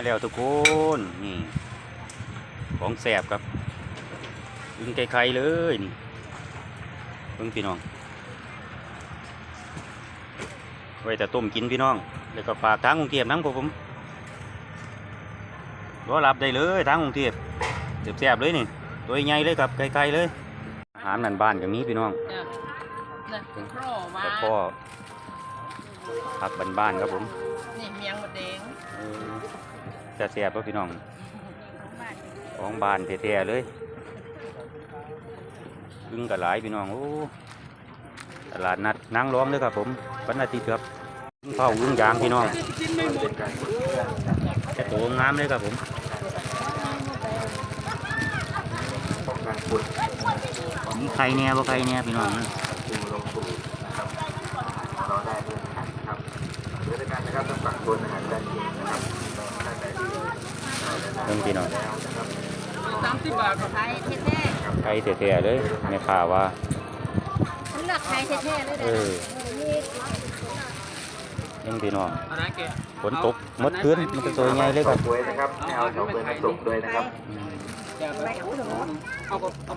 มาแล้วทุกคนนี่ของแสบครับอึ้งไข่ๆเลยนี่เพิ่งพี่น้อง ไว้แต่ต้มกินพี่น้อง แล้วก็ฝากทางกรุงเทพน้ำครับผมรอรับได้เลยทางกรุงเทพแซ่บๆเลยนี่ ตัวใหญ่เลยครับไกลๆเลย อาหารนั่นบ้านก็มีพี่น้องเนี่ยเนี่ยโครว่าแล้วก็ผักบ้านๆครับผม นี่เมียงมะแดง เออจะแซ่บๆป่ะพี่น้องของบ้านแท้ๆเลยอึ้งกับหลายพี่น้องโอ้ตลาดนัดนางร้องเลยครับผมวันอาทิตย์ครับอึ้งเผาอึ้งยางพี่น้องแต่ตัวงามเลยครับผมมีใครเนี่ยบ่ใครเนี่ยพี่น้อง เพิ่งพี่น้องสามสิบบาทไทยแท้ไทยแท้ๆเลยแม่ข่าว่าๆฉันเลือกไทยแท้ๆเลยเอเด้ออยังพี่น้องอะไรแกฝนตกหมดคืนมันก็สวยไงเลยครับด้วยนะครับไม่เอาเฉาก๊วยน้ำตกด้วยนะครับ อืม เอาก็เอา